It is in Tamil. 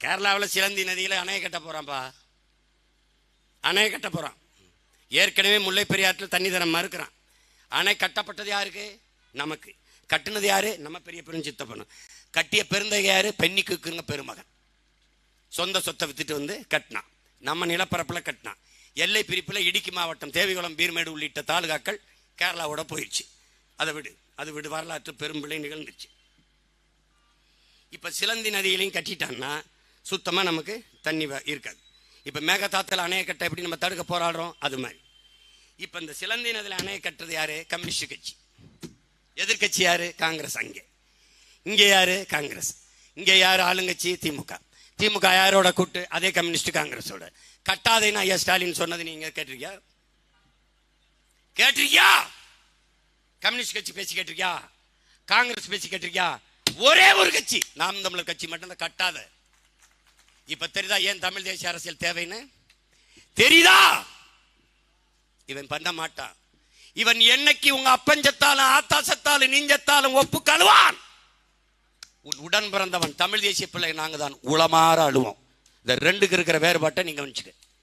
கேரளாவில் சிலந்தி நதியில் அணையை கட்ட போகிறான்ப்பா அணையை கட்ட போகிறான் ஏற்கனவே முல்லை பெரியாற்றில் தண்ணி தரம் மறுக்கிறான் அணை கட்டப்பட்டது யாருக்கு? நமக்கு. கட்டினது யாரு? நம்ம பெரிய பெரும் சித்தப்பனும் கட்டிய பெருந்தகை யாரு? பெண்ணிக்குங்க பெருமகன். சொந்த சொத்தை வித்துட்டு வந்து கட்டினான். நம்ம நிலப்பரப்பில் கட்டினான். எல்லை பிரிப்பில் இடுக்கி மாவட்டம் தேவிகுளம் பீர்மேடு உள்ளிட்ட தாலுகாக்கள் கேரளாவோட போயிடுச்சு அதை விடு. அது விடு. வரலாற்று பெரும்பிள்ளை நிகழ்ந்துச்சு. இப்போ சிலந்தி நதியிலையும் கட்டிட்டான்னா சுத்தமாக நமக்கு தண்ணி இருக்காது. இப்போ மேகதாத்தில் அணையை கட்ட எப்படி நம்ம தடுக்க போராடுறோம்? அது மாதிரி. இப்போ இந்த சிலந்தி நதியில் அணையை கட்டுறது யாரு? கம்யூனிஸ்ட் கட்சி. எதிர்க்கட்சி யாரு? காங்கிரஸ் அங்கே. இங்கே யாரு? காங்கிரஸ். இங்கே யாரு? ஆளுங்கட்சி திமுக. திமுக யாரோட கூட்டு? அதே கம்யூனிஸ்ட் காங்கிரஸோட. கட்டாதேன்னு ஐயா ஸ்டாலின் சொன்னது நீங்க கேட்டிருக்கியா? கேட்டிருக்கியா? கம்யூனிஸ்ட் கட்சி பேச்சு கேட்டிருக்கியா? காங்கிரஸ் பேச்சு கேட்டிருக்கியா? ஒரே ஒரு கட்சி. நாம் தமிழர் கட்சி மட்டும்தான் கட்டாத இப்ப தெரியுதா ஏன் தமிழ் தேசிய அரசியல் தேவைன்னு? தெரியுதா? இவன் பண்ண மாட்டான். இவன் என்னைக்கு உங்க அப்பஞ்சத்தாலும் ஆத்தாசத்தாலும் ஆத்தா நீஞ்சத்தாலும் ஒப்பு கழுவான். உன் உடன் பிறந்தவன் தமிழ் தேசிய பிள்ளை நாங்க தான் உளமாற அழுவோம். இந்த ரெண்டுக்கு இருக்கிற வேறுபாட்டை நீங்க வச்சுக்க